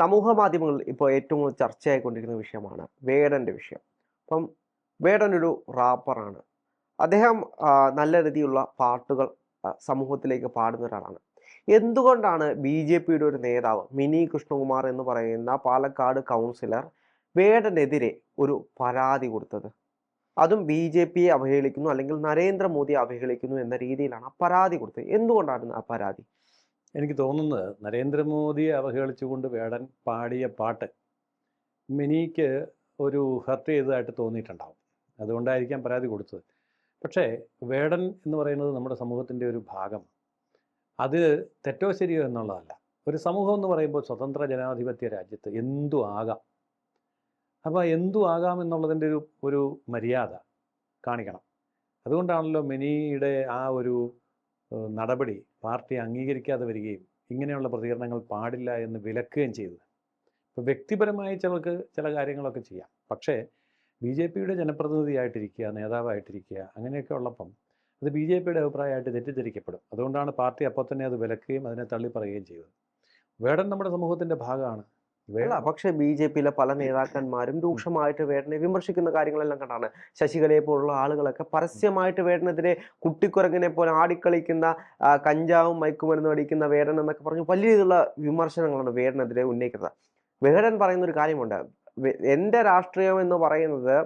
സമൂഹ മാധ്യമങ്ങളിൽ ഇപ്പോൾ ഏറ്റവും കൂടുതൽ ചർച്ചയായിക്കൊണ്ടിരിക്കുന്ന വിഷയമാണ് വേടന്റെ വിഷയം. അപ്പം വേടൻ ഒരു റാപ്പറാണ് അദ്ദേഹം നല്ല രീതിയിലുള്ള പാട്ടുകൾ സമൂഹത്തിലേക്ക് പാടുന്ന ഒരാളാണ്. എന്തുകൊണ്ടാണ് ബി ജെ പിയുടെ ഒരു നേതാവ് മിനി കൃഷ്ണകുമാർ എന്ന് പറയുന്ന പാലക്കാട് കൗൺസിലർ വേടനെതിരെ ഒരു പരാതി കൊടുത്തത്? അതും ബി ജെ പിയെ അവഹേളിക്കുന്നു അല്ലെങ്കിൽ നരേന്ദ്രമോദിയെ അവഹേളിക്കുന്നു എന്ന രീതിയിലാണ് ആ പരാതി കൊടുത്തത്. എന്തുകൊണ്ടാണ് ആ പരാതി? എനിക്ക് തോന്നുന്നത് നരേന്ദ്രമോദിയെ അവഹേളിച്ചുകൊണ്ട് വേടൻ പാടിയ പാട്ട് മിനിക്ക് ഒരു ഹർട്ട് ചെയ്തതായിട്ട് തോന്നിയിട്ടുണ്ടാവും. അതുകൊണ്ടായിരിക്കാം പരാതി കൊടുത്തത്. പക്ഷേ വേടൻ എന്ന് പറയുന്നത് നമ്മുടെ സമൂഹത്തിന്റെ ഒരു ഭാഗം. അത് തെറ്റോ ശരിയോ എന്നുള്ളതല്ല. ഒരു സമൂഹം എന്ന് പറയുമ്പോൾ സ്വതന്ത്ര ജനാധിപത്യ രാജ്യത്ത് എന്തു ആകാം? അപ്പോൾ എന്തു ആകാം എന്നുള്ളതിന്റെ ഒരു ഒരു മര്യാദ കാണിക്കണം. അതുകൊണ്ടാണല്ലോ മിനിയുടെ ആ ഒരു നടപടി പാർട്ടി അംഗീകരിക്കാതെ വരികയും ഇങ്ങനെയുള്ള പ്രതികരണങ്ങൾ പാടില്ല എന്ന് വിലക്കുകയും ചെയ്തത് ഇപ്പോൾ വ്യക്തിപരമായി ചിലർക്ക് ചില കാര്യങ്ങളൊക്കെ ചെയ്യാം. പക്ഷേ ബി ജെ പിയുടെ ജനപ്രതിനിധിയായിട്ടിരിക്കുക നേതാവായിട്ടിരിക്കുക അങ്ങനെയൊക്കെ ഉള്ളപ്പം അത് ബി ജെ പിയുടെ അഭിപ്രായമായിട്ട് തെറ്റിദ്ധരിക്കപ്പെടും. അതുകൊണ്ടാണ് പാർട്ടി അപ്പോൾ തന്നെ അത് വിലക്കുകയും അതിനെ തള്ളി പറയുകയും ചെയ്തത്. വേടൻ നമ്മുടെ സമൂഹത്തിന്റെ ഭാഗമാണ്. അല്ല പക്ഷെ ബി ജെ പിയിലെ പല നേതാക്കന്മാരും രൂക്ഷമായിട്ട് വേടനെ വിമർശിക്കുന്ന കാര്യങ്ങളെല്ലാം കണ്ടാണ്. ശശികലയെ പോലുള്ള ആളുകളൊക്കെ പരസ്യമായിട്ട് വേടനെതിരെ കുട്ടിക്കുരങ്ങിനെ പോലെ ആടിക്കളിക്കുന്ന കഞ്ചാവും മയക്കുമരുന്നും അടിക്കുന്ന വേടൻ എന്നൊക്കെ പറഞ്ഞു വലിയ രീതിയിലുള്ള വിമർശനങ്ങളാണ് വേടനെതിരെ ഉന്നയിക്കുന്നത്. വേടൻ പറയുന്ന ഒരു കാര്യമുണ്ട് എന്റെ രാഷ്ട്രീയം എന്ന് പറയുന്നത്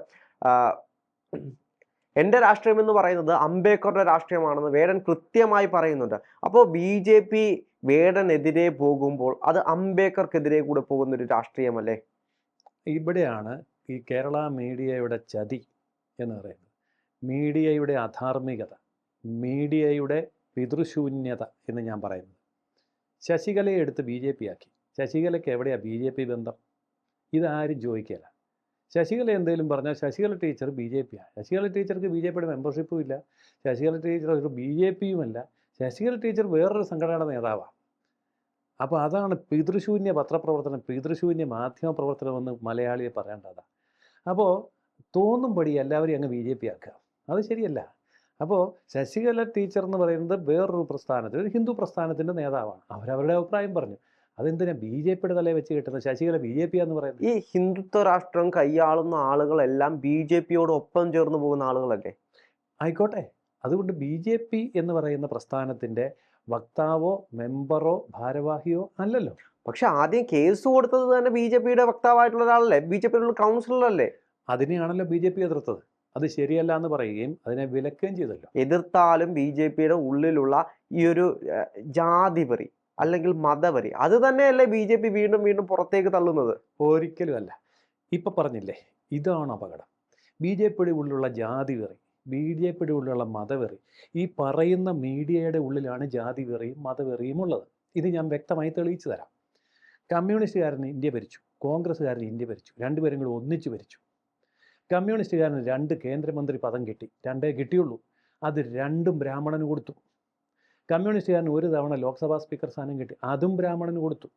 എന്റെ രാഷ്ട്രീയം എന്ന് പറയുന്നത് അംബേദ്കറുടെ രാഷ്ട്രീയമാണെന്ന് വേടൻ കൃത്യമായി പറയുന്നുണ്ട്. അപ്പോൾ ബി ജെ പി വേടനെതിരെ പോകുമ്പോൾ അത് അംബേദ്കർക്കെതിരെ കൂടെ പോകുന്ന ഒരു രാഷ്ട്രീയമല്ലേ? ഇവിടെയാണ് ഈ കേരള മീഡിയയുടെ ചതി എന്ന് പറയുന്നത്. മീഡിയയുടെ അധാർമികത മീഡിയയുടെ പിതൃശൂന്യത എന്ന് ഞാൻ പറയുന്നത്. ശശികലയെ എടുത്ത് ബി ജെ പി ആക്കി. ശശികലയ്ക്ക് എവിടെയാണ് ബി ജെ പി ബന്ധം? ഇതാരും ചോദിക്കില്ല. ശശികല എന്തെങ്കിലും പറഞ്ഞാൽ ശശികല ടീച്ചർ ബി ജെ പിയാണ് ശശികല ടീച്ചർക്ക് ബി ജെ പിയുടെ മെമ്പർഷിപ്പും ഇല്ല. ശശികല ടീച്ചർ ഒരു ബി ജെ പിയുമല്ല. ശശികല ടീച്ചർ വേറൊരു സംഘടനയുടെ നേതാവാണ് അപ്പോൾ അതാണ് പിതൃശൂന്യ പത്രപ്രവർത്തനം. പിതൃശൂന്യ മാധ്യമ പ്രവർത്തനമെന്ന് മലയാളിയെ പറയേണ്ടതാണ്. അപ്പോൾ തോന്നുംപടി എല്ലാവരെയും അങ്ങ് ബി ജെ പി ആക്കുക. അത് ശരിയല്ല. അപ്പോൾ ശശികല ടീച്ചർ എന്ന് പറയുന്നത് വേറൊരു പ്രസ്ഥാനത്തിൽ ഒരു ഹിന്ദു പ്രസ്ഥാനത്തിന്റെ നേതാവാണ്. അവരവരുടെ അഭിപ്രായം പറഞ്ഞു. അതെന്തിനാ ബി ജെ പിയുടെ തലയിൽ വെച്ച് കിട്ടുന്നത്? ശശികല ബി ജെ പി എന്ന് പറയുന്നത്. ഈ ഹിന്ദുത്വ രാഷ്ട്രം കൈയാളുന്ന ആളുകളെല്ലാം ബി ജെ പിയോട് ഒപ്പം ചേർന്ന് പോകുന്ന ആളുകളല്ലേ? ആയിക്കോട്ടെ. അതുകൊണ്ട് ബി ജെ പി എന്ന് പറയുന്ന പ്രസ്ഥാനത്തിന്റെ വക്താവോ മെമ്പറോ ഭാരവാഹിയോ അല്ലല്ലോ. പക്ഷെ ആദ്യം കേസ് കൊടുത്തത് തന്നെ ബി ജെ പിയുടെ വക്താവായിട്ടുള്ള ഒരാളല്ലേ? ബി ജെ പിയുടെ കൗൺസിലറല്ലേ? അതിനെയാണല്ലോ ബി ജെ പി എതിർത്തത്. അത് ശരിയല്ല എന്ന് പറയുകയും അതിനെ വിലക്കുകയും ചെയ്തല്ലോ. എതിർത്താലും ബി ജെ പിയുടെ ഉള്ളിലുള്ള ഈ ഒരു ജാതിപറി അല്ലെങ്കിൽ മതപരി അത് തന്നെയല്ലേ ബി ജെ പി വീണ്ടും വീണ്ടും പുറത്തേക്ക് തള്ളുന്നത്? ഒരിക്കലും അല്ല ഇപ്പൊ പറഞ്ഞില്ലേ ഇതാണ് അപകടം. ബി ജെ പിയുടെ ഉള്ളിലുള്ള ജാതി വെറി ജെ ഉള്ളിലുള്ള മതവെറി. ഈ പറയുന്ന മീഡിയയുടെ ഉള്ളിലാണ് ജാതി വെറിയും മതവെറിയും ഉള്ളത്. ഇത് ഞാൻ വ്യക്തമായി തെളിയിച്ചു തരാം. കമ്മ്യൂണിസ്റ്റുകാരന് ഇന്ത്യ ഭരിച്ചു. കോൺഗ്രസ്സുകാരന് ഇന്ത്യ ഭരിച്ചു. രണ്ടുപേരും കൂടി ഒന്നിച്ചു ഭരിച്ചു. കമ്മ്യൂണിസ്റ്റുകാരന് രണ്ട് കേന്ദ്രമന്ത്രി പദം കിട്ടി. രണ്ടേ കിട്ടിയുള്ളൂ. അത് രണ്ടും ബ്രാഹ്മണന് കൊടുത്തു. കമ്മ്യൂണിസ്റ്റുകാരന് ഒരു തവണ ലോക്സഭാ സ്പീക്കർ സ്ഥാനം കിട്ടി. അതും ബ്രാഹ്മണന് കൊടുത്തു.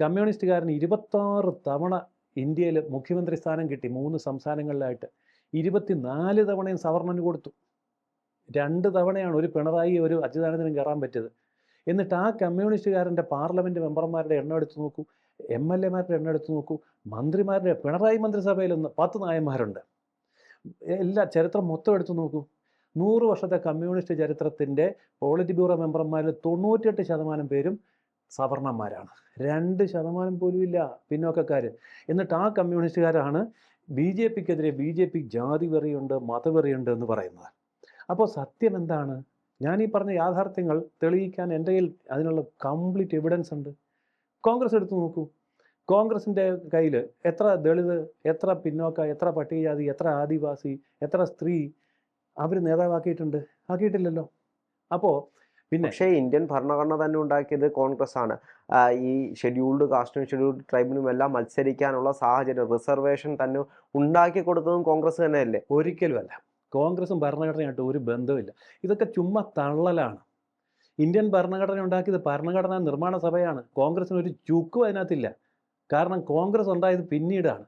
കമ്മ്യൂണിസ്റ്റുകാരന് ഇരുപത്താറ് തവണ ഇന്ത്യയിൽ മുഖ്യമന്ത്രി സ്ഥാനം കിട്ടി. മൂന്ന് സംസ്ഥാനങ്ങളിലായിട്ട്. ഇരുപത്തിനാല് തവണയും സവർണന് കൊടുത്തു. രണ്ട് തവണയാണ് ഒരു പിണറായി ഒരു അച്യുതാനന്ദനും കയറാൻ പറ്റിയത്. എന്നിട്ട് ആ കമ്മ്യൂണിസ്റ്റുകാരന്റെ പാർലമെന്റ് മെമ്പർമാരുടെ എണ്ണം എടുത്തു നോക്കൂ. എം എൽ എമാരുടെ എണ്ണം എടുത്തു നോക്കൂ. മന്ത്രിമാരുടെ പിണറായി മന്ത്രിസഭയിൽ ഒന്ന് പത്ത് നായന്മാരുണ്ട്. എല്ലാ ചരിത്രം മൊത്തം എടുത്തു നോക്കൂ. നൂറ് വർഷത്തെ കമ്മ്യൂണിസ്റ്റ് ചരിത്രത്തിന്റെ പോളിറ്റ് ബ്യൂറോ മെമ്പർമാരിൽ തൊണ്ണൂറ്റെട്ട് ശതമാനം പേരും സവർണന്മാരാണ് രണ്ട് ശതമാനം പോലും ഇല്ല പിന്നോക്കക്കാർ എന്നിട്ട് ആ കമ്മ്യൂണിസ്റ്റുകാരാണ് ബി ജെ പിക്കെതിരെ ബി ജെ പി ജാതി വെറിയുണ്ട് മതവെറിയുണ്ട് എന്ന് പറയുന്നത്. അപ്പോൾ സത്യം എന്താണ്? ഞാൻ ഈ പറഞ്ഞ യാഥാർത്ഥ്യങ്ങൾ തെളിയിക്കാൻ എന്റെ കയ്യിൽ അതിനുള്ള കംപ്ലീറ്റ് എവിഡൻസ് ഉണ്ട്? കോൺഗ്രസ് എടുത്തു നോക്കൂ. കോൺഗ്രസിന്റെ കയ്യിൽ എത്ര ദളിത് എത്ര പിന്നോക്ക എത്ര പട്ടികജാതി എത്ര ആദിവാസി എത്ര സ്ത്രീ അവർ നേതാവാക്കിയിട്ടുണ്ട്? ആക്കിയിട്ടില്ലല്ലോ. അപ്പോൾ പിന്നെ പക്ഷേ ഇന്ത്യൻ ഭരണഘടന തന്നെ ഉണ്ടാക്കിയത് കോൺഗ്രസ് ആണ് ഈ ഷെഡ്യൂൾഡ് കാസ്റ്റിനും ഷെഡ്യൂൾഡ് ട്രൈബിനും എല്ലാം മത്സരിക്കാനുള്ള സാഹചര്യം റിസർവേഷൻ തന്നെ ഉണ്ടാക്കി കൊടുത്തതും കോൺഗ്രസ് തന്നെയല്ലേ? ഒരിക്കലും അല്ല കോൺഗ്രസും ഭരണഘടനയായിട്ട് ഒരു ബന്ധമില്ല ഇതൊക്കെ ചുമ്മാ തള്ളലാണ്. ഇന്ത്യൻ ഭരണഘടന ഉണ്ടാക്കിയത് ഭരണഘടനാ നിർമ്മാണ സഭയാണ്. കോൺഗ്രസിന് ഒരു ചുക്കും അതിനകത്തില്ല. കാരണം കോൺഗ്രസ് ഉണ്ടായത് പിന്നീടാണ്.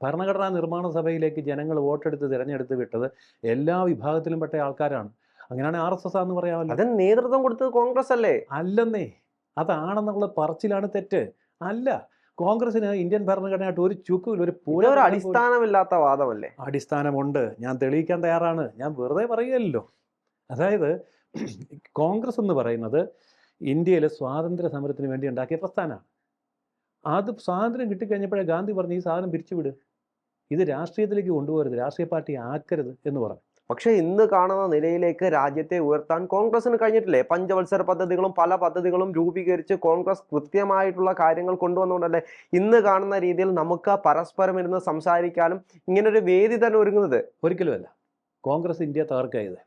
ഭരണഘടനാ നിർമ്മാണ സഭയിലേക്ക് ജനങ്ങൾ വോട്ടെടുത്ത് തിരഞ്ഞെടുത്ത് വിട്ടത് എല്ലാ വിഭാഗത്തിലും പെട്ട ആൾക്കാരാണ്. അങ്ങനെയാണ് ആർ എസ് എസ് എന്ന് പറയാമല്ലോ. അതെ നേതൃത്വം കൊടുത്തത് കോൺഗ്രസ് അല്ലേ? അല്ലെന്നേ. അതാണെന്നുള്ള പറച്ചിലാണ് തെറ്റ്. അല്ല കോൺഗ്രസിന് ഇന്ത്യൻ ഭരണഘടനയായിട്ട് ഒരു ചുക്കുമില്ല ഒരു പൂര അടിസ്ഥാനമില്ലാത്ത വാദമല്ലേ? അടിസ്ഥാനമുണ്ട്. ഞാൻ തെളിയിക്കാൻ തയ്യാറാണ്. ഞാൻ വെറുതെ പറയുകയല്ലോ. അതായത് കോൺഗ്രസ് എന്ന് പറയുന്നത് ഇന്ത്യയിലെ സ്വാതന്ത്ര്യ സമരത്തിന് വേണ്ടി ഉണ്ടാക്കിയ പ്രസ്ഥാനമാണ്. അത് സ്വാതന്ത്ര്യം കിട്ടിക്കഴിഞ്ഞപ്പോഴേ ഗാന്ധി പറഞ്ഞു ഈ സാധനം പിരിച്ചുവിട്. ഇത് രാഷ്ട്രീയത്തിലേക്ക് കൊണ്ടുപോകരുത്. രാഷ്ട്രീയ പാർട്ടി ആക്കരുത് എന്ന് പറഞ്ഞു. പക്ഷെ ഇന്ന് കാണുന്ന നിലയിലേക്ക് രാജ്യത്തെ ഉയർത്താൻ കോൺഗ്രസിന് കഴിഞ്ഞിട്ടില്ലേ? പഞ്ചവത്സര പദ്ധതികളും പല പദ്ധതികളും രൂപീകരിച്ച് കോൺഗ്രസ് കൃത്യമായിട്ടുള്ള കാര്യങ്ങൾ കൊണ്ടുവന്നുകൊണ്ടല്ലേ ഇന്ന് കാണുന്ന രീതിയിൽ നമുക്ക് പരസ്പരം ഇരുന്ന് സംസാരിക്കാനും ഇങ്ങനൊരു വേദി തന്നെ ഒരുങ്ങുന്നത്? ഒരിക്കലുമല്ല. കോൺഗ്രസ് ഇന്ത്യ തകർക്കായത്.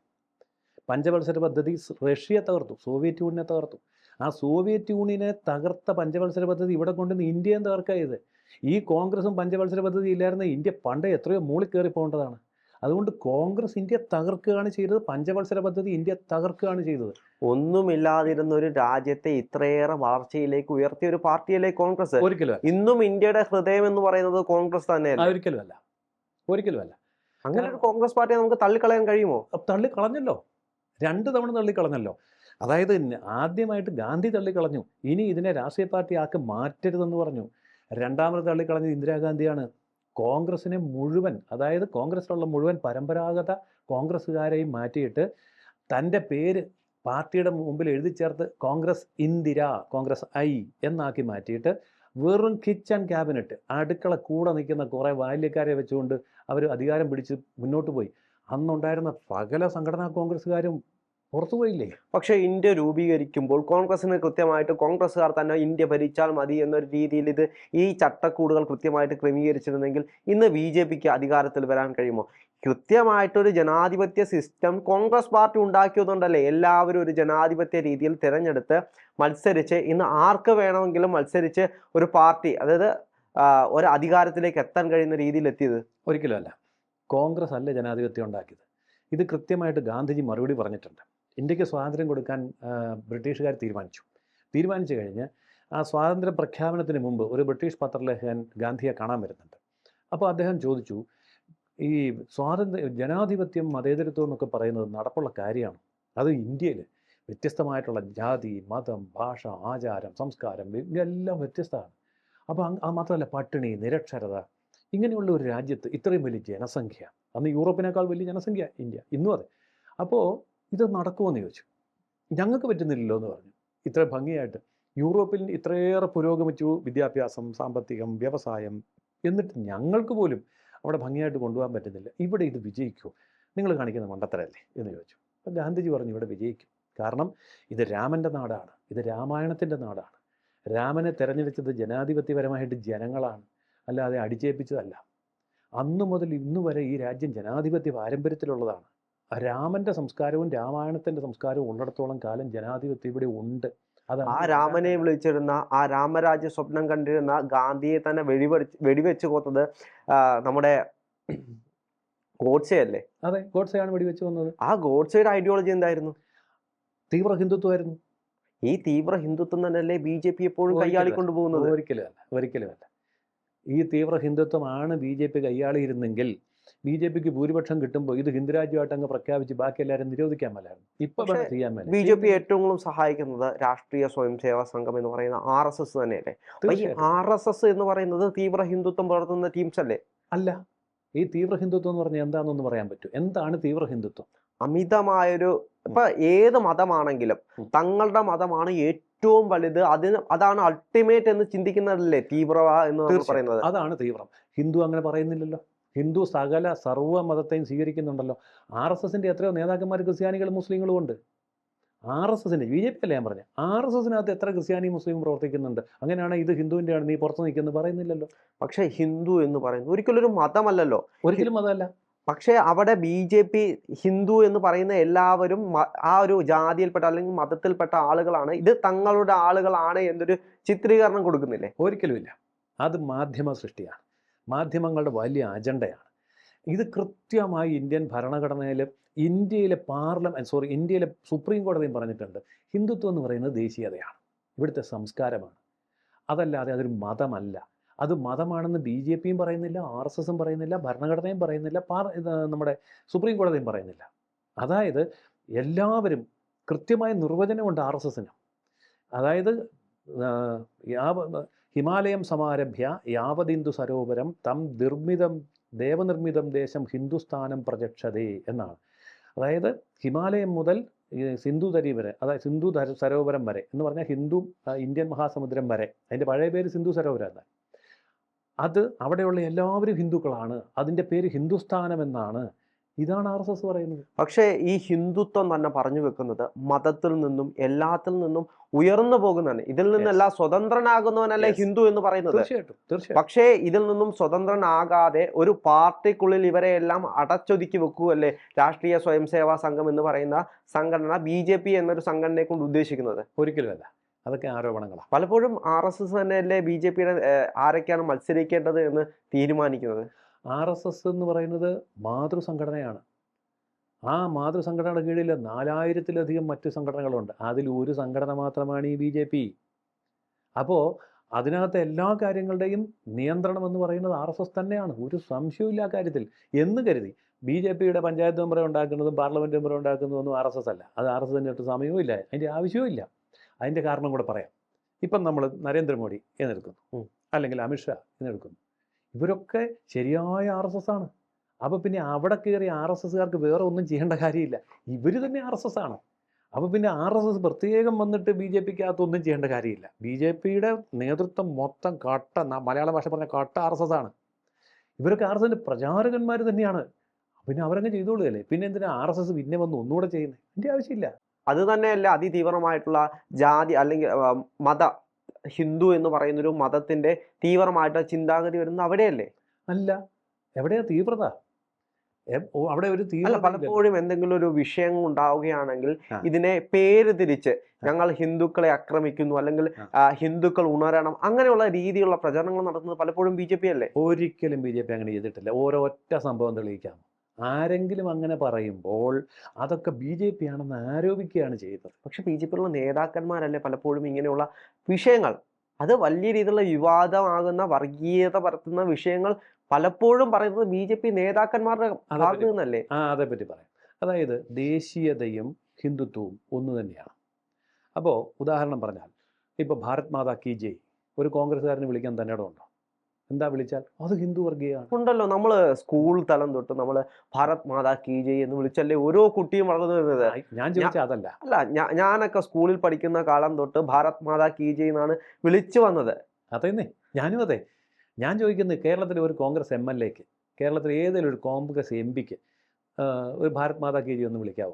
പഞ്ചവത്സര പദ്ധതി റഷ്യയെ റഷ്യ തകർത്തു സോവിയറ്റ് യൂണിയനെ തകർത്തു. ആ സോവിയറ്റ് യൂണിയനെ തകർത്ത പഞ്ചവത്സര പദ്ധതി ഇവിടെ കൊണ്ടുവന്ന് ഇന്ത്യയും തകർക്കായത്. ഈ കോൺഗ്രസും പഞ്ചവത്സര പദ്ധതി ഇല്ലായിരുന്ന ഇന്ത്യ പണ്ട് എത്രയോ മൂളി കയറി പോകേണ്ടതാണ് അതുകൊണ്ട് കോൺഗ്രസ് ഇന്ത്യ തകർക്കുകയാണ് ചെയ്തത് പഞ്ചവത്സര പദ്ധതി ഇന്ത്യ തകർക്കുകയാണ് ചെയ്തത്. ഒന്നുമില്ലാതിരുന്ന ഒരു രാജ്യത്തെ ഇത്രയേറെ വളർച്ചയിലേക്ക് ഉയർത്തിയ ഒരു പാർട്ടിയല്ലേ കോൺഗ്രസ്. ഒരിക്കലും ഇന്നും ഇന്ത്യയുടെ ഹൃദയം എന്ന് പറയുന്നത് കോൺഗ്രസ് തന്നെയല്ല? ഒരിക്കലും അല്ല ഒരിക്കലും അല്ല അങ്ങനെ ഒരു കോൺഗ്രസ് പാർട്ടിയെ നമുക്ക് തള്ളിക്കളയാൻ കഴിയുമോ? തള്ളിക്കളഞ്ഞല്ലോ. രണ്ട് തവണ തള്ളിക്കളഞ്ഞല്ലോ. അതായത് ആദ്യമായിട്ട് ഗാന്ധി തള്ളിക്കളഞ്ഞു. ഇനി ഇതിനെ രാഷ്ട്രീയ പാർട്ടി ആക്കി മാറ്റരുതെന്ന് പറഞ്ഞു. രണ്ടാമത് തള്ളിക്കളഞ്ഞത് ഇന്ദിരാഗാന്ധിയാണ്. കോൺഗ്രസിനെ മുഴുവൻ അതായത് കോൺഗ്രസ്സിലുള്ള മുഴുവൻ പരമ്പരാഗത കോൺഗ്രസ്സുകാരെയും മാറ്റിയിട്ട് തന്റെ പേര് പാർട്ടിയുടെ മുമ്പിൽ എഴുതി ചേർത്ത് കോൺഗ്രസ് ഇന്ദിര കോൺഗ്രസ് ഐ എന്നാക്കി മാറ്റിയിട്ട് വെറും കിച്ചൺ ക്യാബിനറ്റ് അടുക്കള കൂടെ നിൽക്കുന്ന കുറേ ബാല്യക്കാരെ വെച്ചുകൊണ്ട് അവർ അധികാരം പിടിച്ച് മുന്നോട്ട് പോയി. അന്നുണ്ടായിരുന്ന സകല സംഘടനാ കോൺഗ്രസ്സുകാരും പുറത്തുപോയില്ലേ പക്ഷേ ഇന്ത്യ രൂപീകരിക്കുമ്പോൾ കോൺഗ്രസിന് കൃത്യമായിട്ട് കോൺഗ്രസ്സുകാർ തന്നെ ഇന്ത്യ ഭരിച്ചാൽ മതി എന്നൊരു രീതിയിൽ ഇത് ഈ ചട്ടക്കൂടുകൾ കൃത്യമായിട്ട് ക്രമീകരിച്ചിരുന്നെങ്കിൽ ഇന്ന് ബി ജെ പിക്ക് അധികാരത്തിൽ വരാൻ കഴിയുമോ? കൃത്യമായിട്ടൊരു ജനാധിപത്യ സിസ്റ്റം കോൺഗ്രസ് പാർട്ടി ഉണ്ടാക്കിയതുകൊണ്ടല്ലേ എല്ലാവരും ഒരു ജനാധിപത്യ രീതിയിൽ തിരഞ്ഞെടുത്ത് മത്സരിച്ച് ഇന്ന് ആർക്ക് വേണമെങ്കിലും മത്സരിച്ച് ഒരു പാർട്ടി അതായത് ഒരു അധികാരത്തിലേക്ക് എത്താൻ കഴിയുന്ന രീതിയിൽ എത്തിയത്? ഒരിക്കലും അല്ല. കോൺഗ്രസ് അല്ല ജനാധിപത്യം ഉണ്ടാക്കിയത്. ഇത് കൃത്യമായിട്ട് ഗാന്ധിജി മറുപടി പറഞ്ഞിട്ടുണ്ട്. ഇന്ത്യയ്ക്ക് സ്വാതന്ത്ര്യം കൊടുക്കാൻ ബ്രിട്ടീഷുകാർ തീരുമാനിച്ചു. തീരുമാനിച്ചു കഴിഞ്ഞ് ആ സ്വാതന്ത്ര്യ പ്രഖ്യാപനത്തിന് മുമ്പ് ഒരു ബ്രിട്ടീഷ് പത്രലേഖകൻ ഗാന്ധിയെ കാണാൻ വരുന്നുണ്ട്. അപ്പോൾ അദ്ദേഹം ചോദിച്ചു ഈ സ്വാതന്ത്ര്യ ജനാധിപത്യം മതേതരത്വം എന്നൊക്കെ പറയുന്നത് നടപ്പുള്ള കാര്യമാണ്? അത് ഇന്ത്യയിൽ വ്യത്യസ്തമായിട്ടുള്ള ജാതി മതം ഭാഷ ആചാരം സംസ്കാരം ഇതെല്ലാം വ്യത്യസ്തമാണ്. അപ്പോൾ ആ മാത്രമല്ല പട്ടിണി നിരക്ഷരത ഇങ്ങനെയുള്ള ഒരു രാജ്യത്ത് ഇത്രയും വലിയ ജനസംഖ്യ അന്ന് യൂറോപ്പിനേക്കാൾ വലിയ ജനസംഖ്യ ഇന്ത്യ ഇന്നും അതെ. അപ്പോൾ ഇത് നടക്കുമെന്ന് ചോദിച്ചു. ഞങ്ങൾക്ക് പറ്റുന്നില്ലല്ലോ എന്ന് പറഞ്ഞു. ഇത്ര ഭംഗിയായിട്ട് യൂറോപ്പിൽ ഇത്രയേറെ പുരോഗമിച്ചു വിദ്യാഭ്യാസം സാമ്പത്തികം വ്യവസായം എന്നിട്ട് ഞങ്ങൾക്ക് പോലും അവിടെ ഭംഗിയായിട്ട് കൊണ്ടുപോകാൻ പറ്റുന്നില്ല. ഇവിടെ ഇത് വിജയിക്കൂ. നിങ്ങൾ കാണിക്കുന്ന മണ്ടത്തരല്ലേ എന്ന് ചോദിച്ചു. അപ്പോൾ ഗാന്ധിജി പറഞ്ഞു ഇവിടെ വിജയിക്കും. കാരണം ഇത് രാമന്റെ നാടാണ്. ഇത് രാമായണത്തിന്റെ നാടാണ്. രാമനെ തെരഞ്ഞെടുത്തത് ജനാധിപത്യപരമായിട്ട് ജനങ്ങളാണ്. അല്ലാതെ അടിച്ചേൽപ്പിച്ചതല്ല. അന്നു മുതൽ ഇന്നു വരെ ഈ രാജ്യം ജനാധിപത്യ പാരമ്പര്യത്തിലുള്ളതാണ്. രാമന്റെ സംസ്കാരവും രാമായണത്തിന്റെ സംസ്കാരവും ഉള്ളിടത്തോളം കാലം ജനാധിപത്യം ഇവിടെ ഉണ്ട്. ആ രാമനെ വിളിച്ചിരുന്ന ആ രാമരാജ്യ സ്വപ്നം കണ്ടിരുന്ന ഗാന്ധിയെ തന്നെ വെടിവെച്ച് വെടിവെച്ച് കൊത്തത് നമ്മുടെ ഗോഡ്സെയല്ലേ? അതെ ഗോഡ്സയാണ് വെടിവെച്ച് വന്നത് ആ ഗോഡ്സയുടെ ഐഡിയോളജി എന്തായിരുന്നു? തീവ്ര ഹിന്ദുത്വമായിരുന്നു. ഈ തീവ്ര ഹിന്ദുത്വം തന്നെയല്ലേ ബി ജെ പി എപ്പോഴും കൈയാളി കൈയാളിക്കൊണ്ടു പോകുന്നത് ഒരിക്കലും അല്ല ഒരിക്കലും അല്ല. ഈ തീവ്ര ഹിന്ദുത്വമാണ് ബി ജെ പി കൈയാളിയിരുന്നെങ്കിൽ ബി ജെ പിക്ക് ഭൂരിപക്ഷം കിട്ടുമ്പോൾ ഇത് ഹിന്ദുരാജ്യമായിട്ട് അങ്ങ് പ്രഖ്യാപിച്ച് ബാക്കി എല്ലാവരും നിരോധിക്കാൻ മേലായിരുന്നു. ഇപ്പൊ വേണം ചെയ്യാൻ മേലെ ബി ജെ പി ഏറ്റവും കൂടുതൽ സഹായിക്കുന്നത് രാഷ്ട്രീയ സ്വയം സേവാ സംഘം എന്ന് പറയുന്ന ആർ എസ് എസ് തന്നെയല്ലേ? ഈ ആർ എസ് എസ് എന്ന് പറയുന്നത് തീവ്ര ഹിന്ദുത്വം പുലർത്തുന്ന ടീംസ് അല്ലേ? അല്ല. ഈ തീവ്ര ഹിന്ദുത്വം എന്ന് പറഞ്ഞാൽ എന്താണെന്നൊന്ന് പറയാൻ പറ്റും. എന്താണ് തീവ്ര ഹിന്ദുത്വം? അമിതമായൊരു ഇപ്പൊ ഏത് മതമാണെങ്കിലും തങ്ങളുടെ മതമാണ് ഏറ്റവും വലുത്. അതിന് അതാണ് അൾട്ടിമേറ്റ് എന്ന് ചിന്തിക്കുന്നതല്ലേ തീവ്രവാ എന്ന് പറയുന്നത്? അതാണ് തീവ്രം. ഹിന്ദു അങ്ങനെ പറയുന്നില്ലല്ലോ. ഹിന്ദു സകല സർവ മതത്തെയും സ്വീകരിക്കുന്നുണ്ടല്ലോ. ആർ എസ് എസിന്റെ എത്രയോ നേതാക്കന്മാർ ക്രിസ്ത്യാനികളും മുസ്ലിങ്ങളും ഉണ്ട്. ആർ എസ് എസിന്റെ ബി ജെ പി അല്ലേ ഞാൻ പറഞ്ഞത് ആർ എസ് എസിനകത്ത് എത്ര ക്രിസ്ത്യാനി മുസ്ലിം പ്രവർത്തിക്കുന്നുണ്ട്? അങ്ങനെയാണ് ഇത് ഹിന്ദുവിന്റെ ആണ് നീ പുറത്ത് നിൽക്കുന്നത് പറയുന്നില്ലല്ലോ. പക്ഷേ ഹിന്ദു എന്ന് പറയുന്നത് ഒരിക്കലും ഒരു മതമല്ലല്ലോ. ഒരിക്കലും മതമല്ല. പക്ഷേ അവിടെ ബി ജെ പി ഹിന്ദു എന്ന് പറയുന്ന എല്ലാവരും ആ ഒരു ജാതിയിൽപ്പെട്ട അല്ലെങ്കിൽ മതത്തിൽപ്പെട്ട ആളുകളാണ്. ഇത് തങ്ങളുടെ ആളുകളാണ് എന്നൊരു ചിത്രീകരണം കൊടുക്കുന്നില്ലേ? ഒരിക്കലുമില്ല അത് മാധ്യമ സൃഷ്ടിയാണ്. മാധ്യമങ്ങളുടെ വലിയ അജണ്ടയാണ്. ഇത് കൃത്യമായി ഇന്ത്യൻ ഭരണഘടനയിൽ ഇന്ത്യയിലെ പാർലമെന്റ് സോറി ഇന്ത്യയിലെ സുപ്രീം കോടതിയും പറഞ്ഞിട്ടുണ്ട്. ഹിന്ദുത്വം എന്ന് പറയുന്നത് ദേശീയതയാണ്. ഇവിടുത്തെ സംസ്കാരമാണ്. അതല്ലാതെ അതൊരു മതമല്ല. അത് മതമാണെന്ന് ബി ജെ പിയും പറയുന്നില്ല ആർ എസ് എസും പറയുന്നില്ല ഭരണഘടനയും പറയുന്നില്ല പാർ നമ്മുടെ സുപ്രീം കോടതിയും പറയുന്നില്ല. അതായത് എല്ലാവരും കൃത്യമായ നിർവചനമുണ്ട് ആർ എസ് എസിന്. അതായത് ഹിമാലയം സമാരഭ്യ യാവതിന്ദു സരോവരം തം നിർമ്മിതം ദേവനിർമ്മിതം ദേശം ഹിന്ദുസ്ഥാനം പ്രജക്ഷതേ എന്നാണ്. അതായത് ഹിമാലയം മുതൽ സിന്ധുധരി വരെ അതായത് സിന്ധു സരോവരം വരെ എന്ന് പറഞ്ഞാൽ ഹിന്ദു ഇന്ത്യൻ മഹാസമുദ്രം വരെ. അതിന്റെ പഴയ പേര് സിന്ധു സരോവരം അത് അവിടെയുള്ള എല്ലാവരും ഹിന്ദുക്കളാണ്. അതിന്റെ പേര് ഹിന്ദുസ്ഥാനം എന്നാണ്. ഇതാണ് ആർ എസ് എസ് പറയുന്നത്. പക്ഷേ ഈ ഹിന്ദുത്വം തന്നെ പറഞ്ഞു വെക്കുന്നത് മതത്തിൽ നിന്നും എല്ലാത്തിൽ നിന്നും ഉയർന്നു പോകുന്നതാണ്. ഇതിൽ നിന്നല്ല സ്വതന്ത്രനാകുന്നവനല്ല ഹിന്ദു എന്ന് പറയുന്നത്? തീർച്ചയായിട്ടും തീർച്ചയായിട്ടും. പക്ഷേ ഇതിൽ നിന്നും സ്വതന്ത്രനാകാതെ ഒരു പാർട്ടിക്കുള്ളിൽ ഇവരെ എല്ലാം അടച്ചൊതുക്കി വെക്കുകയല്ലേ രാഷ്ട്രീയ സ്വയം സേവാ സംഘം എന്ന് പറയുന്ന സംഘടന ബി ജെ പി എന്നൊരു സംഘടനയെ കൊണ്ട് ഉദ്ദേശിക്കുന്നത്? ഒരിക്കലുമല്ല. അതൊക്കെ ആരോപണങ്ങളാണ് പലപ്പോഴും ആർ എസ് എസ് തന്നെയല്ലേ ബി ജെ പിയുടെ ആരൊക്കെയാണ് മത്സരിക്കേണ്ടത് എന്ന് തീരുമാനിക്കുന്നത്? ആർ എസ് എസ് എന്ന് പറയുന്നത് മാതൃസംഘടനയാണ്. ആ മാതൃസംഘടനയുടെ കീഴിൽ നാലായിരത്തിലധികം മറ്റ് സംഘടനകളുണ്ട്. അതിൽ ഒരു സംഘടന മാത്രമാണ് ഈ ബി ജെ പി. അപ്പോൾ അതിനകത്തെ എല്ലാ കാര്യങ്ങളുടെയും നിയന്ത്രണം എന്ന് പറയുന്നത് ആർ എസ് എസ് തന്നെയാണ്. ഒരു സംശയമില്ല കാര്യത്തിൽ. എന്ന് കരുതി ബി ജെ പിയുടെ പഞ്ചായത്ത് മെമ്പറെ ഉണ്ടാക്കുന്നതും പാർലമെന്റ് മെമ്പറെ ഉണ്ടാക്കുന്നതൊന്നും ആർ എസ് എസ് അല്ല. അത് ആർ എസ് എസിന്റെ സമയവും ഇല്ല അതിന്റെ ആവശ്യവും ഇല്ല അതിന്റെ കാരണം കൂടെ പറയാം. ഇപ്പം നമ്മൾ നരേന്ദ്രമോദി എന്നെടുക്കുന്നു. അല്ലെങ്കിൽ അമിത്ഷാ എന്നെടുക്കുന്നു. ഇവരൊക്കെ ശരിയായ ആർ എസ് എസ് ആണ്. അപ്പോൾ പിന്നെ അവിടെ കയറി ആർ എസ് എസ്സുകാർക്ക് വേറെ ഒന്നും ചെയ്യേണ്ട കാര്യമില്ല. ഇവർ തന്നെ ആർ എസ് എസ് ആണ്. അപ്പോൾ പിന്നെ ആർ എസ് എസ് പ്രത്യേകം വന്നിട്ട് ബി ജെ പിക്കകത്ത് ഒന്നും ചെയ്യേണ്ട കാര്യമില്ല. ബി ജെ പിയുടെ നേതൃത്വം മൊത്തം കട്ട മലയാള ഭാഷ പറഞ്ഞ കട്ട ആർ എസ് എസ് ആണ്. ഇവരൊക്കെ ആർ എസ് എസിന്റെ പ്രചാരകന്മാർ തന്നെയാണ്. പിന്നെ അവരങ്ങ് ചെയ്തോളുകയല്ലേ? പിന്നെ എന്തിനാ ആർ എസ് എസ് പിന്നെ വന്ന് ഒന്നുകൂടെ ചെയ്യുന്നത് എന്റെ ആവശ്യമില്ല. അത് തന്നെയല്ല അതിതീവ്രമായിട്ടുള്ള ജാതി അല്ലെങ്കിൽ മത ഹിന്ദു എന്ന് പറയുന്ന ഒരു മതത്തിന്റെ തീവ്രമായിട്ട് ചിന്താഗതി വരുന്നത് അവിടെയല്ലേ? അല്ല. എവിടെയാ തീവ്രത? അവിടെ ഒരു അല്ല പലപ്പോഴും എന്തെങ്കിലും ഒരു വിഷയം ഉണ്ടാവുകയാണെങ്കിൽ. ഇതിനെ പേര് തിരിച്ച് ഞങ്ങൾ ഹിന്ദുക്കളെ ആക്രമിക്കുന്നു അല്ലെങ്കിൽ ഹിന്ദുക്കൾ ഉണരണം അങ്ങനെയുള്ള രീതിയിലുള്ള പ്രചരണങ്ങൾ നടത്തുന്നത് പലപ്പോഴും ബി അല്ലേ? ഒരിക്കലും ബി അങ്ങനെ ചെയ്തിട്ടില്ല. ഓരോ ഒറ്റ സംഭവം തെളിയിക്കാം. ആരെങ്കിലും അങ്ങനെ പറയുമ്പോൾ അതൊക്കെ ബി ജെ പി ആണെന്ന് ആരോപിക്കുകയാണ് ചെയ്തത്. പക്ഷെ ബി ജെ പിയിലുള്ള നേതാക്കന്മാരല്ലേ പലപ്പോഴും ഇങ്ങനെയുള്ള വിഷയങ്ങൾ? അത് വലിയ രീതിയിലുള്ള വിവാദമാകുന്ന വർഗീയത പരത്തുന്ന വിഷയങ്ങൾ പലപ്പോഴും പറയുന്നത് ബി ജെ പി നേതാക്കന്മാരുടെ ഭാഗത്ത് നിന്നല്ലേ? ആ അതേപ്പറ്റി പറയാം. അതായത് ദേശീയതയും ഹിന്ദുത്വവും ഒന്ന് തന്നെയാണ്. അപ്പോൾ ഉദാഹരണം പറഞ്ഞാൽ ഇപ്പോൾ ഭാരത് മാതാ കി ജയ് ഒരു കോൺഗ്രസ്സുകാരനെ വിളിക്കാൻ തന്നെ ഉണ്ടോ എന്താ വിളിച്ചാൽ? അത് ഹിന്ദു വർഗീയമാണ് ഉണ്ടല്ലോ നമ്മൾ സ്കൂൾ തലം തൊട്ട് നമ്മൾ ഭാരത് മാതാ കി ജയ് എന്ന് വിളിച്ചല്ലേ ഓരോ കുട്ടിയും വളർന്നു വരുന്നത്. ഞാൻ ചോദിച്ചാൽ അതല്ല. അല്ല ഞാനൊക്കെ സ്കൂളിൽ പഠിക്കുന്ന കാലം തൊട്ട് ഭാരത് മാതാ കി ജയ് എന്നാണ് വിളിച്ചു വന്നത്. അതെന്നെ ഞാനും അതെ. ഞാൻ ചോദിക്കുന്നത് കേരളത്തിലെ ഒരു കോൺഗ്രസ് എം എൽ എക്ക് കേരളത്തിലെ ഏതെങ്കിലും ഒരു കോൺഗ്രസ് എം പിക്ക് ഒരു ഭാരത് മാതാ കെ ജി ഒന്ന് വിളിക്കാവോ?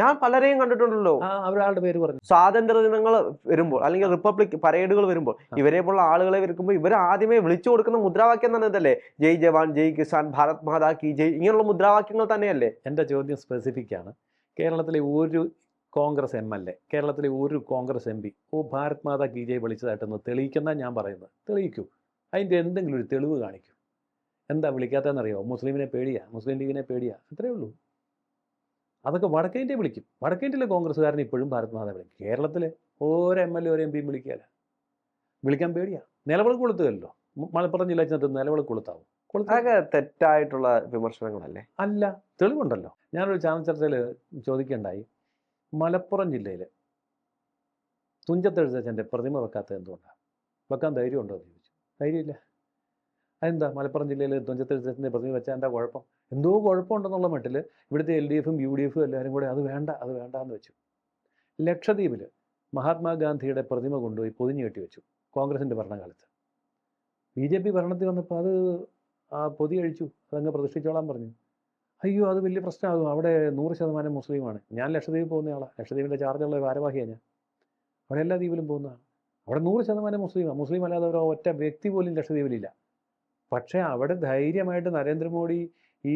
ഞാൻ പലരെയും കണ്ടിട്ടുണ്ടല്ലോ. അവരാളുടെ പേര് പറഞ്ഞു. സ്വാതന്ത്ര്യ ദിനങ്ങൾ വരുമ്പോൾ അല്ലെങ്കിൽ റിപ്പബ്ലിക് പരേഡുകൾ വരുമ്പോൾ. ഇവരെ പോലുള്ള ആളുകളെ വരുമ്പോൾ ഇവർ ആദ്യമേ വിളിച്ചു കൊടുക്കുന്ന മുദ്രാവാക്യം തന്നെ ഇതല്ലേ? ജയ് ജവാൻ ജയ് കിസാൻ ഭാരത് മാതാ കി ജയ് ഇങ്ങനെയുള്ള മുദ്രാവാക്യങ്ങൾ തന്നെയല്ലേ? എന്റെ ചോദ്യം സ്പെസിഫിക് ആണ്. കേരളത്തിലെ ഒരു കോൺഗ്രസ് എം എൽ എ കേരളത്തിലെ ഒരു കോൺഗ്രസ് എം പി ഓ ഭാരത് മാതാ കി ജയ് വിളിച്ചതായിട്ടൊന്ന് തെളിയിക്കുന്ന ഞാൻ പറയുന്നത്. തെളിയിക്കൂ. അതിന്റെ എന്തെങ്കിലും ഒരു തെളിവ് കാണിക്കൂ. എന്താ വിളിക്കാത്തതെന്നറിയോ? മുസ്ലിമിനെ പേടിയാ മുസ്ലിം ലീഗിനെ പേടിയാ അത്രേ ഉള്ളൂ. അതൊക്കെ വടക്കേ ഇന്ത്യ വിളിക്കും. വടക്കേ ഇന്ത്യയിലെ കോൺഗ്രസ്സുകാരൻ ഇപ്പോഴും ഭാരത് മാതാ വിളിക്കും. കേരളത്തിലെ ഓരോ എം എൽ എ ഒരു എം പിയും വിളിക്കുകയല്ല. വിളിക്കാൻ പേടിയാ. നിലവിളക്ക് കൊളുത്തുകയല്ലോ. മലപ്പുറം ജില്ല ചെന്നിട്ട് നിലവിളക്ക് കൊളുത്താവും. കൊളുത്താ അതൊക്കെ തെറ്റായിട്ടുള്ള വിമർശനങ്ങളല്ലേ? അല്ല തെളിവുണ്ടല്ലോ. ഞാനൊരു ചാനൽ ചർച്ചയിൽ ചോദിക്കേണ്ടായി. മലപ്പുറം ജില്ലയിൽ തുഞ്ചത്തെഴുത്തച്ഛന്റെ പ്രതിമ വെക്കാത്തത് എന്തുകൊണ്ടാണ് വെക്കാൻ ധൈര്യമുണ്ടോ എന്ന് ചോദിച്ചു. ധൈര്യമില്ല. അതെന്താ? മലപ്പുറം ജില്ലയിൽ തുഞ്ചത്തെഴുത്തച്ഛന്റെ പ്രതിമ വെച്ചാൽ എന്താ കുഴപ്പം? എന്തോ കുഴപ്പമുണ്ടെന്നുള്ള മട്ടിൽ ഇവിടുത്തെ എൽ ഡി എഫും യു ഡി എഫും എല്ലാവരും കൂടെ അത് വേണ്ട അത് വേണ്ട എന്ന് വെച്ചു. ലക്ഷദ്വീപിൽ മഹാത്മാഗാന്ധിയുടെ പ്രതിമ കൊണ്ടുപോയി പൊതിഞ്ഞു കെട്ടി വെച്ചു കോൺഗ്രസിന്റെ ഭരണകാലത്ത്. ബി ജെ പി ഭരണത്തിൽ വന്നപ്പോൾ അത് ആ പൊതി അഴിച്ചു അതങ്ങ് പ്രതിഷ്ഠിച്ചോളാൻ പറഞ്ഞു. അയ്യോ അത് വലിയ പ്രശ്നമാകും. അവിടെ നൂറ് ശതമാനം മുസ്ലിമാണ്. ഞാൻ ലക്ഷദ്വീപ് പോകുന്ന ആളാണ് ലക്ഷദ്വീപിന്റെ ചാർജുള്ള ഭാരവാഹിയാണ് ഞാൻ. അവിടെ എല്ലാ ദ്വീപിലും പോകുന്നതാണ്. അവിടെ നൂറ് ശതമാനം മുസ്ലിമാണ് മുസ്ലിം അല്ലാതെ ഒരു ഒറ്റ വ്യക്തി പോലും ലക്ഷദ്വീപിലില്ല. പക്ഷേ അവിടെ ധൈര്യമായിട്ട് നരേന്ദ്രമോദി ഈ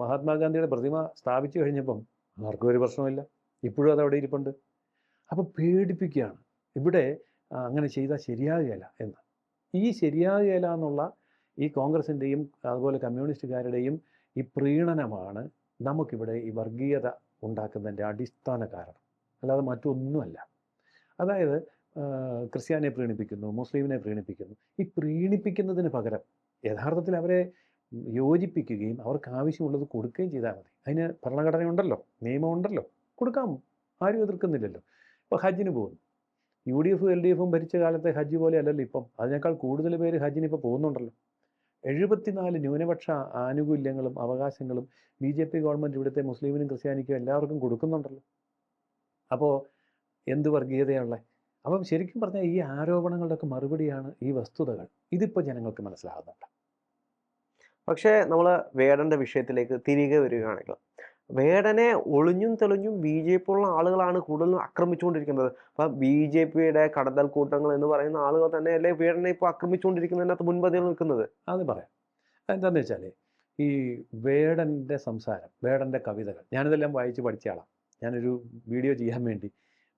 മഹാത്മാഗാന്ധിയുടെ പ്രതിമ സ്ഥാപിച്ചു കഴിഞ്ഞപ്പം ആർക്കും ഒരു പ്രശ്നമില്ല ഇപ്പോഴും അത് അവിടെ ഇരിപ്പുണ്ട്. അപ്പോൾ പേടിപ്പിക്കുകയാണ്. ഇവിടെ അങ്ങനെ ചെയ്താൽ ശരിയാകുകയില്ല എന്ന്. ഈ ശരിയാകുകയില്ല എന്നുള്ള ഈ കോൺഗ്രസിന്റെയും അതുപോലെ കമ്മ്യൂണിസ്റ്റുകാരുടെയും ഈ പ്രീണനമാണ് നമുക്കിവിടെ ഈ വർഗീയത ഉണ്ടാക്കുന്നതിന്റെ അടിസ്ഥാന കാരണം. അല്ലാതെ മറ്റൊന്നുമല്ല. അതായത് ക്രിസ്ത്യാനിയെ പ്രീണിപ്പിക്കുന്നു മുസ്ലിമിനെ പ്രീണിപ്പിക്കുന്നു. ഈ പ്രീണിപ്പിക്കുന്നതിന് പകരം യഥാർത്ഥത്തിൽ അവരെ യോജിപ്പിക്കുകയും അവർക്ക് ആവശ്യമുള്ളത് കൊടുക്കുകയും ചെയ്താൽ മതി. അതിന് നിയമം ഉണ്ടല്ലോ കൊടുക്കാം ആരും എതിർക്കുന്നില്ലല്ലോ. ഇപ്പോൾ ഹജ്ജിന് പോകുന്നു. യു ഡി എഫും എൽ ഡി എഫും ഭരിച്ച കാലത്തെ ഹജ്ജ് പോലെ അല്ലല്ലോ ഇപ്പം. അതിനേക്കാൾ കൂടുതൽ പേര് ഹജ്ജിന് ഇപ്പോൾ പോകുന്നുണ്ടല്ലോ. എഴുപത്തിനാല് ന്യൂനപക്ഷ ആനുകൂല്യങ്ങളും അവകാശങ്ങളും ബി ജെ പി ഗവൺമെന്റ് ഇവിടുത്തെ മുസ്ലിമിനും ക്രിസ്ത്യാനിക്കും എല്ലാവർക്കും കൊടുക്കുന്നുണ്ടല്ലോ. അപ്പോൾ എന്ത് വർഗീയതയുള്ള അപ്പം ശരിക്കും പറഞ്ഞാൽ ഈ ആരോപണങ്ങളുടെയൊക്കെ മറുപടിയാണ് ഈ വസ്തുതകൾ. ഇതിപ്പോൾ ജനങ്ങൾക്ക് മനസ്സിലാകുന്നുണ്ട്. പക്ഷേ നമ്മൾ വേടന്റെ വിഷയത്തിലേക്ക് തിരികെ വരികയാണെങ്കിൽ വേടനെ ഒളിഞ്ഞും തെളിഞ്ഞും ബി ജെ പി ഉള്ള ആളുകളാണ് കൂടുതലും ആക്രമിച്ചുകൊണ്ടിരിക്കുന്നത്. അപ്പം ബി ജെ പിയുടെ കടന്നൽ കൂട്ടങ്ങൾ എന്ന് പറയുന്ന ആളുകൾ തന്നെ അല്ലെ വേടനെ ഇപ്പോൾ ആക്രമിച്ചുകൊണ്ടിരിക്കുന്നതിനകത്ത് മുൻപതിൽ നിൽക്കുന്നത്? അത് പറയാം. എന്താണെന്ന് വെച്ചാൽ ഈ വേടന്റെ സംസാരം വേടന്റെ കവിതകൾ ഞാനിതെല്ലാം വായിച്ച് പഠിച്ച ആളാണ് ഞാനൊരു വീഡിയോ ചെയ്യാൻ വേണ്ടി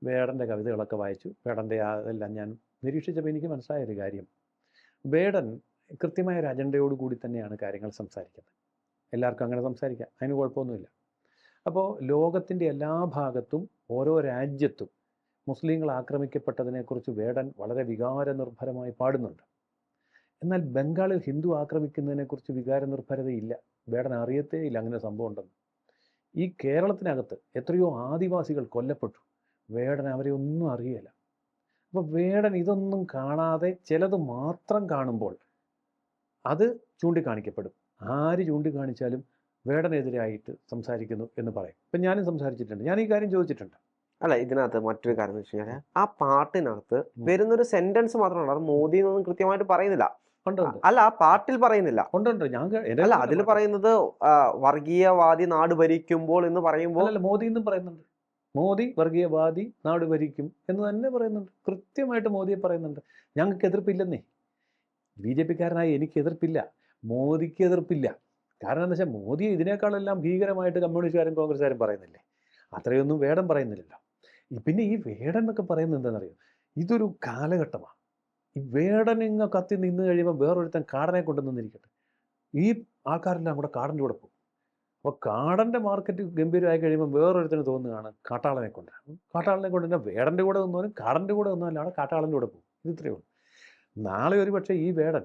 വേടന്റെ കവിതകളൊക്കെ വായിച്ചു. വേടന്റെ അതെല്ലാം ഞാൻ നിരീക്ഷിച്ചപ്പോൾ എനിക്ക് മനസ്സിലായ ഒരു കാര്യം. വേടൻ കൃത്യമായ ഒരു അജണ്ടയോട് കൂടി തന്നെയാണ് കാര്യങ്ങൾ സംസാരിക്കുന്നത്. എല്ലാവർക്കും അങ്ങനെ സംസാരിക്കാം. അതിന് കുഴപ്പമൊന്നുമില്ല. അപ്പോൾ ലോകത്തിന്റെ എല്ലാ ഭാഗത്തും ഓരോ രാജ്യത്തും മുസ്ലിങ്ങൾ ആക്രമിക്കപ്പെട്ടതിനെക്കുറിച്ച് വേടൻ വളരെ വികാരനിർഭരമായി പാടുന്നുണ്ട്. എന്നാൽ ബംഗാളിൽ ഹിന്ദു ആക്രമിക്കുന്നതിനെക്കുറിച്ച് വികാരനിർഭരതയില്ല. വേടൻ അറിയത്തേ ഇല്ല അങ്ങനെ സംഭവം ഉണ്ടെന്ന് ഈ കേരളത്തിനകത്ത് എത്രയോ ആദിവാസികൾ കൊല്ലപ്പെട്ടു. വേടൻ അവരെ ഒന്നും അറിയില്ല അപ്പോൾ വേടൻ ഇതൊന്നും കാണാതെ ചിലത് മാത്രം കാണുമ്പോൾ അത് ചൂണ്ടിക്കാണിക്കപ്പെടും. ആര് ചൂണ്ടിക്കാണിച്ചാലും വേടനെതിരായിട്ട് സംസാരിക്കുന്നു എന്ന് പറയും. ഇപ്പം ഞാനും സംസാരിച്ചിട്ടുണ്ട്. ഞാൻ ഈ കാര്യം ചോദിച്ചിട്ടുണ്ട്. അല്ല ഇതിനകത്ത് മറ്റൊരു കാര്യം എന്ന് വെച്ച് കഴിഞ്ഞാൽ ആ പാട്ടിനകത്ത്. വരുന്നൊരു സെന്റൻസ് മാത്രമാണ് അത് മോദി എന്നൊന്നും കൃത്യമായിട്ട് പറയുന്നില്ല. അല്ല ആ പാട്ടിൽ പറയുന്നില്ല. അല്ല അതിൽ പറയുന്നത് വർഗീയവാദി നാട് ഭരിക്കുമ്പോൾ എന്ന് പറയുമ്പോൾ മോദി എന്നും പറയുന്നുണ്ട്. മോദി വർഗീയവാദി നാട് ഭരിക്കും എന്ന് തന്നെ പറയുന്നുണ്ട്. കൃത്യമായിട്ട് മോദിയെ പറയുന്നുണ്ട്. ഞങ്ങൾക്ക് എതിർപ്പില്ലെന്നേ. ബി ജെ പിക്കാരനായ എനിക്ക് എതിർപ്പില്ല. മോദിക്ക് എതിർപ്പില്ല. കാരണം എന്താ വെച്ചാൽ മോദി ഇതിനേക്കാളെല്ലാം ഭീകരമായിട്ട് കമ്മ്യൂണിസ്റ്റുകാരും കോൺഗ്രസ്സുകാരും പറയുന്നില്ലേ? അത്രയൊന്നും വേടം പറയുന്നില്ലല്ലോ. പിന്നെ ഈ വേടൻ എന്നൊക്കെ പറയുന്നത് എന്താണെന്നറിയോ? ഇതൊരു കാലഘട്ടമാണ്. ഈ വേടൻ ഇങ്ങ കത്തി നിന്ന് കഴിയുമ്പോൾ വേറൊരുത്തൻ കാടനെ കൊണ്ടു നിന്നിരിക്കട്ടെ ഈ ആൾക്കാരെല്ലാം കൂടെ കാടന്റെ കൂടെ പോകും. അപ്പോൾ കാടന്റെ മാർക്കറ്റ് ഗംഭീരമായി കഴിയുമ്പോൾ വേറൊരുത്തിന് തോന്നുകയാണ് കാട്ടാളനെ കൊണ്ട്. കാട്ടാളനെ കൊണ്ട് തന്നെ വേടന്റെ കൂടെ നിന്നാലും കാടന്റെ കൂടെ നിന്നാലാണ് കാട്ടാളന്റെ കൂടെ പോകും. ഇത് ഇത്രയേ ഉള്ളൂ. നാളെ ഒരു പക്ഷേ ഈ വേടൻ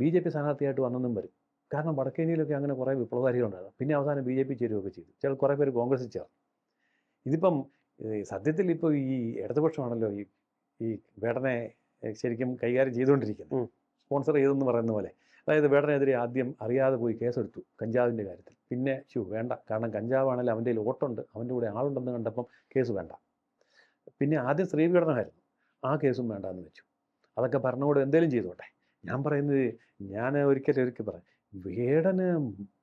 ബി ജെ പി സ്ഥാനാർത്ഥിയായിട്ട് വന്നെന്നും വരും. കാരണം വടക്കേനിയിലൊക്കെ അങ്ങനെ കുറേ വിപ്ലവകാരികളുണ്ടായിരുന്നു. പിന്നെ അവസാനം ബി ജെ പി ചേരുകയൊക്കെ ചെയ്തു. ചില കുറേ പേര് കോൺഗ്രസ് ചേർന്നു. ഇതിപ്പം സത്യത്തിൽ ഇപ്പോൾ ഈ ഇടതുപക്ഷമാണല്ലോ ഈ ഈ വേടനെ ശരിക്കും കൈകാര്യം ചെയ്തുകൊണ്ടിരിക്കുന്നത്. സ്പോൺസർ ചെയ്തെന്ന് പറയുന്ന പോലെ. അതായത് വേടനെതിരെ ആദ്യം അറിയാതെ പോയി കേസെടുത്തു കഞ്ചാവിന്റെ കാര്യത്തിൽ. പിന്നെ ഷു വേണ്ട. കാരണം കഞ്ചാവാണെങ്കിൽ അവന്റെ കയ്യിൽ ഓട്ടുണ്ട് അവന്റെ കൂടെ ആളുണ്ടെന്ന് കണ്ടപ്പം കേസ് വേണ്ട. പിന്നെ ആദ്യം സ്ത്രീപീഡനമായിരുന്നു ആ കേസും വേണ്ട എന്ന് വെച്ചു. അതൊക്കെ ഭരണകൂടം എന്തേലും ചെയ്തോട്ടെ. ഞാൻ പറയുന്നത് ഞാൻ ഒരിക്കലും ഒരിക്കൽ പറയാം. വേടന്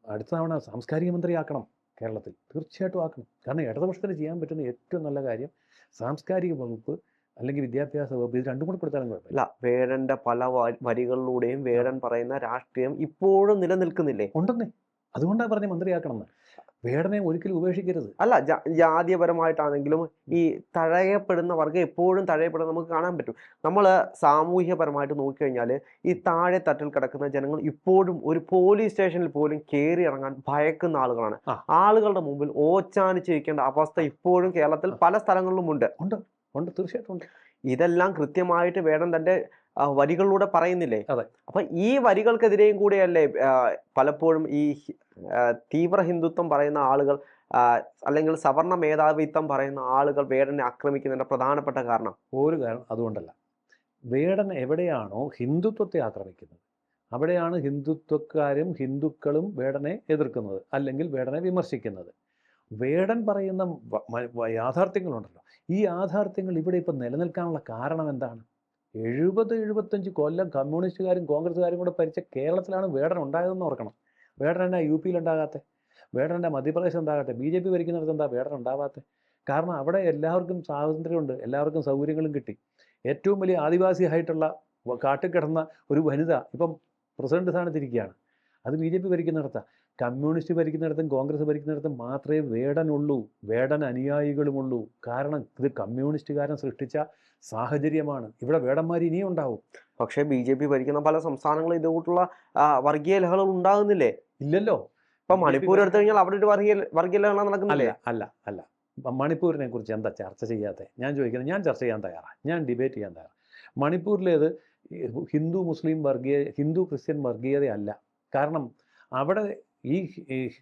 അടുത്ത തവണ സാംസ്കാരിക മന്ത്രിയാക്കണം കേരളത്തിൽ. തീർച്ചയായിട്ടും ആക്കണം. കാരണം ഇടതുപക്ഷത്തിന് ചെയ്യാൻ പറ്റുന്ന ഏറ്റവും നല്ല കാര്യം സാംസ്കാരിക വകുപ്പ് അല്ലെങ്കിൽ വിദ്യാഭ്യാസ വകുപ്പ് ഇത് രണ്ടും കൂടി കൊടുത്താലും കുഴപ്പമില്ല. വേടന്റെ പല വരികളിലൂടെയും വേടൻ പറയുന്ന രാഷ്ട്രീയം ഇപ്പോഴും നിലനിൽക്കുന്നില്ലേ? ഉണ്ടെന്നേ. അതുകൊണ്ടാണ് പറഞ്ഞ മന്ത്രിയാക്കണം എന്ന് വേടനെ ഒരിക്കലും ഉപേക്ഷിക്കരുത്. അല്ല ജാതീയപരമായിട്ടാണെങ്കിലും ഈ തഴയപ്പെടുന്ന വർഗം എപ്പോഴും തഴയപ്പെടുന്ന നമുക്ക് കാണാൻ പറ്റും. നമ്മൾ സാമൂഹ്യപരമായിട്ട് നോക്കിക്കഴിഞ്ഞാൽ ഈ താഴെ തട്ടിൽ കിടക്കുന്ന ജനങ്ങൾ ഇപ്പോഴും ഒരു പോലീസ് സ്റ്റേഷനിൽ പോലും കയറി ഇറങ്ങാൻ ഭയക്കുന്ന ആളുകളാണ്. ആളുകളുടെ മുമ്പിൽ ഓച്ചാനിച്ചിരിക്കേണ്ട അവസ്ഥ ഇപ്പോഴും കേരളത്തിൽ പല സ്ഥലങ്ങളിലും ഉണ്ട് ഉണ്ട്. ഉണ്ട് തീർച്ചയായിട്ടും ഉണ്ട്. ഇതെല്ലാം കൃത്യമായിട്ട് വേണം തന്റെ വരികളിലൂടെ പറയുന്നില്ലേ? അതെ. അപ്പൊ ഈ വരികൾക്കെതിരെയും കൂടിയല്ലേ പലപ്പോഴും ഈ തീവ്ര ഹിന്ദുത്വം പറയുന്ന ആളുകൾ അല്ലെങ്കിൽ സവർണ മേധാവിത്വം പറയുന്ന ആളുകൾ വേടനെ ആക്രമിക്കുന്നതിന്റെ പ്രധാനപ്പെട്ട കാരണം? ഒരു കാരണം അതുകൊണ്ടല്ല. വേടൻ എവിടെയാണോ ഹിന്ദുത്വത്തെ ആക്രമിക്കുന്നത് അവിടെയാണ് ഹിന്ദുത്വക്കാരും ഹിന്ദുക്കളും വേടനെ എതിർക്കുന്നത് അല്ലെങ്കിൽ വേടനെ വിമർശിക്കുന്നത്. വേടൻ പറയുന്ന യാഥാർത്ഥ്യങ്ങളുണ്ടല്ലോ. ഈ യാഥാർത്ഥ്യങ്ങൾ ഇവിടെ ഇപ്പം നിലനിൽക്കാനുള്ള കാരണം എന്താണ്? എഴുപത് എഴുപത്തഞ്ച് കൊല്ലം കമ്മ്യൂണിസ്റ്റുകാരും കോൺഗ്രസ്സുകാരും കൂടെ ഭരിച്ച കേരളത്തിലാണ് വേടൻ ഉണ്ടായതെന്ന് ഓർക്കണം. വേടൻ എന്നാ യു പിയിൽ ഉണ്ടാകാത്തെ? വേടൻ എന്നാ മധ്യപ്രദേശ് ഉണ്ടാകാത്ത? ബി ജെ പി ഭരിക്കുന്നിടത്ത് എന്താ വേടൻ ഉണ്ടാവാത്തെ? കാരണം അവിടെ എല്ലാവർക്കും സ്വാതന്ത്ര്യമുണ്ട് എല്ലാവർക്കും സൗകര്യങ്ങളും കിട്ടി. ഏറ്റവും വലിയ ആദിവാസി ആയിട്ടുള്ള കാട്ടിൽ കിടന്ന ഒരു വനിത ഇപ്പം പ്രസിഡന്റ് സ്ഥാനത്തിരിക്കുകയാണ്. അത് ബി ജെ പി ഭരിക്കുന്നിടത്താണ് കമ്മ്യൂണിസ്റ്റ് ഭരിക്കുന്നിടത്തും കോൺഗ്രസ് ഭരിക്കുന്നിടത്തും മാത്രമേ വേടനുള്ളൂ വേടൻ അനുയായികളുമുള്ളൂ. കാരണം ഇത് കമ്മ്യൂണിസ്റ്റുകാരൻ സൃഷ്ടിച്ച സാഹചര്യമാണ്. ഇവിടെ വേടന്മാർ ഇനിയും ഉണ്ടാവും. പക്ഷേ ബി ജെ പി ഭരിക്കുന്ന പല സംസ്ഥാനങ്ങളും ഇതുകൂട്ടുള്ള വർഗീയ ലഹളം ഉണ്ടാകുന്നില്ലേ? ഇല്ലല്ലോ. ഇപ്പൊ മണിപ്പൂർ എടുത്തു കഴിഞ്ഞാൽ അവിടെ ഒരു വർഗീയ വർഗീയ ലഹളം അല്ല നടക്കുന്നില്ലേ അല്ല. അല്ല മണിപ്പൂരിനെ കുറിച്ച് എന്താ ചർച്ച ചെയ്യാത്തത് ഞാൻ ചോദിക്കുന്നത് ഞാൻ ചർച്ച ചെയ്യാൻ തയ്യാറാണ്. ഞാൻ ഡിബേറ്റ് ചെയ്യാൻ തയ്യാറാണ്. മണിപ്പൂരിലേത് ഹിന്ദു മുസ്ലിം വർഗീയ ഹിന്ദു ക്രിസ്ത്യൻ വർഗീയതയല്ല. കാരണം അവിടെ ഈ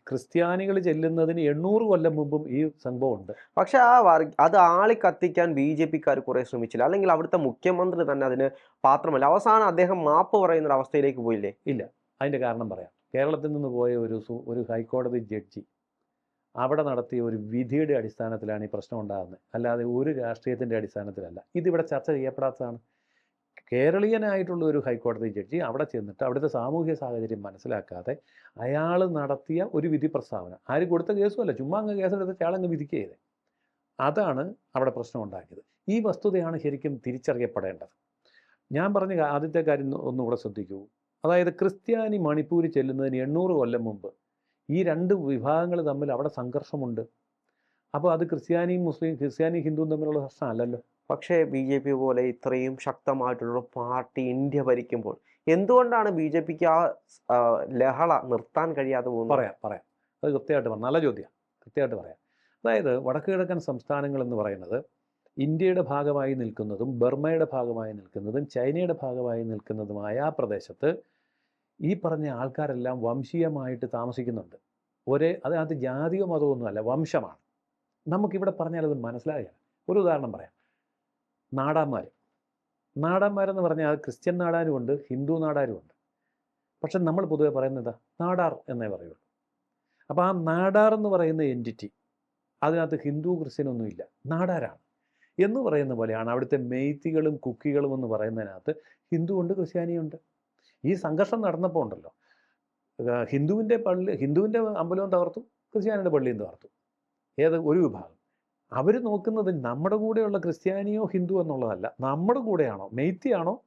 ക്രിസ്ത്യാനികൾ ചെല്ലുന്നതിന് എണ്ണൂറ് കൊല്ലം മുമ്പും ഈ സംഭവം ഉണ്ട് പക്ഷെ ആ വർഗ അത് ആളി കത്തിക്കാൻ ബി ജെ പിക്കാർ കുറെ ശ്രമിച്ചില്ല. അല്ലെങ്കിൽ അവിടുത്തെ മുഖ്യമന്ത്രി തന്നെ അതിന് പാത്രമല്ല. അവസാനം അദ്ദേഹം മാപ്പ് പറയുന്ന ഒരു അവസ്ഥയിലേക്ക് പോയില്ലേ? ഇല്ല. അതിന്റെ കാരണം പറയാം. കേരളത്തിൽ നിന്ന് പോയ ഒരു ഒരു ഹൈക്കോടതി ജഡ്ജി അവിടെ നടത്തിയ ഒരു വിധിയുടെ അടിസ്ഥാനത്തിലാണ് ഈ പ്രശ്നം ഉണ്ടാകുന്നത്. അല്ലാതെ ഒരു രാഷ്ട്രീയത്തിന്റെ അടിസ്ഥാനത്തിലല്ല. ഇതിവിടെ ചർച്ച ചെയ്യപ്പെടാത്തതാണ്. കേരളീയനായിട്ടുള്ള ഒരു ഹൈക്കോടതി ജഡ്ജി അവിടെ ചെന്നിട്ട് അവിടുത്തെ സാമൂഹ്യ സാഹചര്യം മനസ്സിലാക്കാതെ അയാൾ നടത്തിയ ഒരു വിധി പ്രസ്താവന ആര് കൊടുത്ത കേസുമല്ല ചുമ്മാ അങ്ങ് കേസെടുത്ത് അയാളങ്ങ് വിധിക്കുക ചെയ്തത് അതാണ് അവിടെ പ്രശ്നം ഉണ്ടാക്കിയത് ഈ വസ്തുതയാണ് ശരിക്കും തിരിച്ചറിയപ്പെടേണ്ടത്. ഞാൻ പറഞ്ഞ ആദ്യത്തെ കാര്യം ഒന്ന് ഒന്നുകൂടെ ശ്രദ്ധിക്കൂ. അതായത് ക്രിസ്ത്യാനി മണിപ്പൂരിൽ ചെല്ലുന്നതിന് എണ്ണൂറ് കൊല്ലം മുമ്പ് ഈ രണ്ട് വിഭാഗങ്ങൾ തമ്മിൽ അവിടെ സംഘർഷമുണ്ട്. അപ്പോൾ അത് ക്രിസ്ത്യാനിയും മുസ്ലിം ക്രിസ്ത്യാനി ഹിന്ദുവും തമ്മിലുള്ള പ്രശ്നമല്ലല്ലോ. പക്ഷേ ബി ജെ പി പോലെ ഇത്രയും ശക്തമായിട്ടുള്ള പാർട്ടി ഇന്ത്യ ഭരിക്കുമ്പോൾ എന്തുകൊണ്ടാണ് ബി ജെ പിക്ക് ആ ലഹള നിർത്താൻ കഴിയാതെ പോകുന്നത്? പറയാം പറയാം. അത് കൃത്യമായിട്ട് പറയാം. നല്ല ചോദ്യം. കൃത്യമായിട്ട് പറയാം. അതായത് വടക്ക് കിഴക്കൻ സംസ്ഥാനങ്ങൾ എന്ന് പറയുന്നത് ഇന്ത്യയുടെ ഭാഗമായി നിൽക്കുന്നതും ബർമയുടെ ഭാഗമായി നിൽക്കുന്നതും ചൈനയുടെ ഭാഗമായി നിൽക്കുന്നതുമായ ആ പ്രദേശത്ത് ഈ പറഞ്ഞ ആൾക്കാരെല്ലാം വംശീയമായിട്ട് താമസിക്കുന്നുണ്ട്. ഒരേ അതായത് ജാതിയോ മതമൊന്നുമല്ല വംശമാണ്. നമുക്കിവിടെ പറഞ്ഞാൽ അത് മനസ്സിലാകില്ല ഒരു ഉദാഹരണം പറയാം. നാടാന്മാർ നാടാന്മാരെന്ന് പറഞ്ഞാൽ അത് ക്രിസ്ത്യൻ നാടാരുമുണ്ട് ഹിന്ദു നാടാരുമുണ്ട്. പക്ഷെ നമ്മൾ പൊതുവെ പറയുന്നത് നാടാർ എന്നേ പറയുള്ളൂ. അപ്പോൾ ആ നാടാർ എന്ന് പറയുന്ന എന്റിറ്റി അതിനകത്ത് ഹിന്ദു ക്രിസ്ത്യനൊന്നുമില്ല നാടാരാണ്. എന്ന് പറയുന്ന പോലെയാണ് അവിടുത്തെ മെയ്ത്തികളും കുക്കികളും എന്ന് പറയുന്നതിനകത്ത് ഹിന്ദു ഉണ്ട് ക്രിസ്ത്യാനിയുണ്ട് ഈ സംഘർഷം നടന്നപ്പോൾ ഉണ്ടല്ലോ. ഹിന്ദുവിന്റെ പള്ളി ഹിന്ദുവിന്റെ അമ്പലവും തകർത്തു ക്രിസ്ത്യാനിയുടെ പള്ളിയും തകർത്തു. ഏത്? ഒരു വിഭാഗം. അവർ നോക്കുന്നത് നമ്മുടെ കൂടെയുള്ള ക്രിസ്ത്യാനിയോ ഹിന്ദു എന്നുള്ളതല്ല. നമ്മുടെ കൂടെയാണോ? മെയ്ത്തിയാണോ?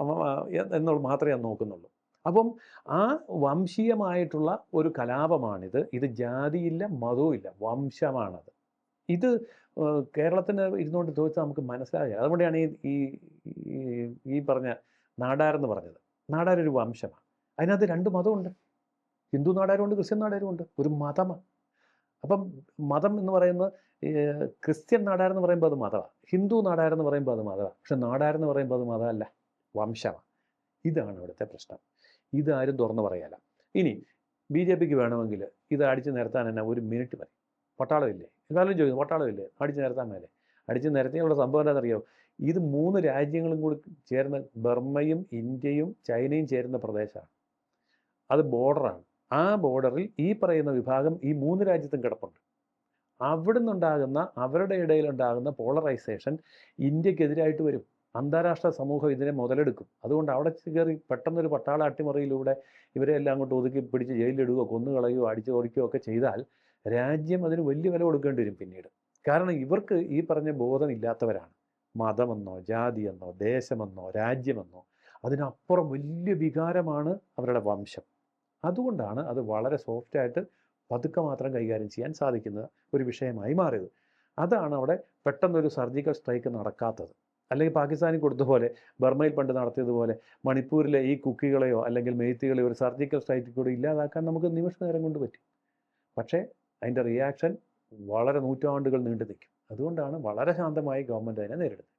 എന്നുള്ള എന്നുള്ളത് മാത്രമേ അത് നോക്കുന്നുള്ളൂ. അപ്പം ആ വംശീയമായിട്ടുള്ള ഒരു കലാപമാണിത്. ഇത് ജാതിയില്ല മതവും ഇല്ല വംശമാണത്. ഇത് കേരളത്തിന് ഇരുന്നുകൊണ്ട് ചോദിച്ചാൽ നമുക്ക് മനസ്സിലാകില്ല അതുകൊണ്ടാണ് ഈ- ഈ- ഈ പറഞ്ഞ നാടാരെന്ന് പറഞ്ഞത്. നാടാരൊരു വംശമാണ്. അതിനകത്ത് രണ്ട് മതമുണ്ട്. ഹിന്ദു നാടാരുമുണ്ട് ക്രിസ്ത്യൻ നാടാരുമുണ്ട്. ഒരു മതമാണ് അപ്പം മതം എന്ന് പറയുന്നത് ക്രിസ്ത്യൻ നാടാരെന്ന് പറയുമ്പോൾ അത് മതമാണ് ഹിന്ദു നാടാരെന്ന് പറയുമ്പോൾ അത് മതമാണ് പക്ഷെ നാടാരെന്ന് പറയുമ്പോൾ അത് മതമല്ല. വംശമാണ് ഇതാണ് ഇവിടുത്തെ പ്രശ്നം. ഇതാരും തുറന്നു പറയാല ഇനി ബി ജെ പിക്ക് വേണമെങ്കിൽ ഇത് അടിച്ചു നിരത്താൻ തന്നെ ഒരു മിനിറ്റ് മതി. പട്ടാളമില്ലേ എല്ലാവരും ചോദിക്കുന്നു പട്ടാളമില്ലേ അടിച്ചു നിരത്താൻ മേലെ. അടിച്ചു നിരത്തിയുള്ള സംഭവം എന്താണെന്നറിയോ ഇത് മൂന്ന് രാജ്യങ്ങളും കൂടി ചേർന്ന് ബർമ്മയും ഇന്ത്യയും ചൈനയും ചേരുന്ന പ്രദേശമാണ്. അത് ബോർഡറാണ് ആ ബോർഡറിൽ ഈ പറയുന്ന വിഭാഗം ഈ മൂന്ന് രാജ്യത്തും കിടപ്പുണ്ട്. അവിടെ നിന്നുണ്ടാകുന്ന അവരുടെ ഇടയിലുണ്ടാകുന്ന പോളറൈസേഷൻ ഇന്ത്യക്കെതിരായിട്ട് വരും. അന്താരാഷ്ട്ര സമൂഹം ഇതിനെ മുതലെടുക്കും. അതുകൊണ്ട് അവിടെ കയറി പെട്ടെന്നൊരു പട്ടാള അട്ടിമറിയിലൂടെ ഇവരെ എല്ലാം അങ്ങോട്ട് ഒതുക്കി പിടിച്ച് ജയിലിലിടുകയോ കൊന്നുകളയുകയോ അടിച്ചു ഓടിക്കുകയോ ഒക്കെ ചെയ്താൽ രാജ്യം അതിന് വലിയ വില കൊടുക്കേണ്ടി വരും പിന്നീട്. കാരണം ഇവർക്ക് ഈ പറഞ്ഞ ബോധമില്ലാത്തവരാണ്. മതമെന്നോ ജാതിയെന്നോ ദേശമെന്നോ രാജ്യമെന്നോ. അതിനപ്പുറം വലിയ വികാരമാണ് അവരുടെ വംശം. അതുകൊണ്ടാണ് അത് വളരെ സോഫ്റ്റായിട്ട് പതുക്കെ മാത്രം കൈകാര്യം ചെയ്യാൻ സാധിക്കുന്ന ഒരു വിഷയമായി മാറിയത്. അതാണ് അവിടെ പെട്ടെന്നൊരു സർജിക്കൽ സ്ട്രൈക്ക് നടക്കാത്തത്. അല്ലെങ്കിൽ പാകിസ്ഥാനിൽ കൊടുത്തതുപോലെ ബർമയിൽ പണ്ട് നടത്തിയതുപോലെ മണിപ്പൂരിലെ ഈ കുക്കികളെയോ അല്ലെങ്കിൽ മെയ്ത്തികളെയോ ഒരു സർജിക്കൽ സ്ട്രൈക്കിൽ കൂടി ഇല്ലാതാക്കാൻ നമുക്ക് നിമിഷ നേരം കൊണ്ട് പറ്റും. പക്ഷേ അതിന്റെ റിയാക്ഷൻ വളരെ നൂറ്റാണ്ടുകൾ നീണ്ടു നിൽക്കും അതുകൊണ്ടാണ് വളരെ ശാന്തമായി ഗവൺമെന്റ് അതിനെ നേരിടുന്നത്.